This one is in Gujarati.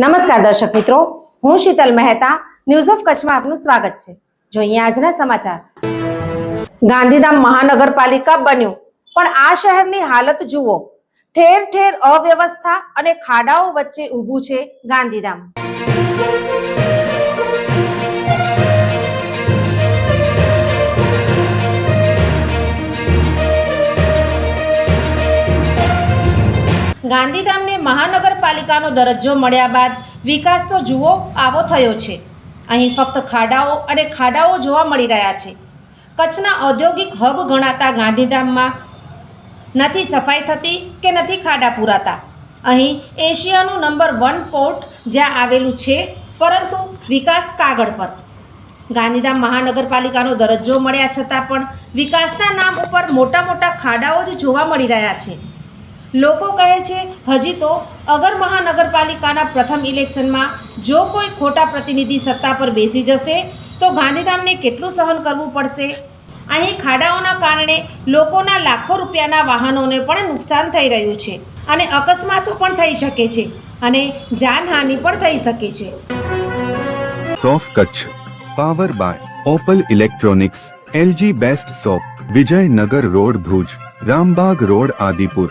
નમસ્કાર દર્શક મિત્રો, હું શીતલ મહેતા ન્યૂઝ ઓફ કચ્છમાં આપનું સ્વાગત છે. જોઈએ આજના સમાચાર. ગાંધીધામ મહાનગરપાલિકા બન્યું, પણ આ શહેરની હાલત જુઓ. ઠેર ઠેર અવ્યવસ્થા અને ખાડાઓ વચ્ચે ઊભું છે ગાંધીધામ. ગાંધીધામને મહાનગરપાલિકાનો દરજ્જો મળ્યા બાદ વિકાસ તો જુઓ, આવો થયો છે. અહીં ફક્ત ખાડાઓ અને ખાડાઓ જોવા મળી રહ્યા છે. કચ્છના ઔદ્યોગિક હબ ગણાતા ગાંધીધામમાં નથી સફાઈ થતી કે નથી ખાડા પૂરાતા. અહીં એશિયાનું નંબર વન પોર્ટ જ્યાં આવેલું છે, પરંતુ વિકાસ કાગળ પર. ગાંધીધામ મહાનગરપાલિકાનો દરજ્જો મળ્યા છતાં પણ વિકાસના નામ ઉપર મોટા મોટા ખાડાઓ જ જોવા મળી રહ્યા છે. લોકો કહે છે, હજી તો અગર મહાનગરપાલિકાના પ્રથમ ઇલેક્શનમાં જો કોઈ ખોટા પ્રતિનિધિ સત્તા પર બેસી જશે, તો ગાંધીધામને કેટલું સહન કરવું પડશે? અહીં ખાડાઓના કારણે લોકોના લાખો રૂપિયાના વાહનોને પણ નુકસાન થઈ રહ્યું છે અને અકસ્માતો પણ થઈ શકે છે અને જાનહાનિ પણ થઈ શકે છે. સોફ Kutch, power by Opal Electronics, LG best shop Vijaynagar road Bhuj, Rambagh road Adipur.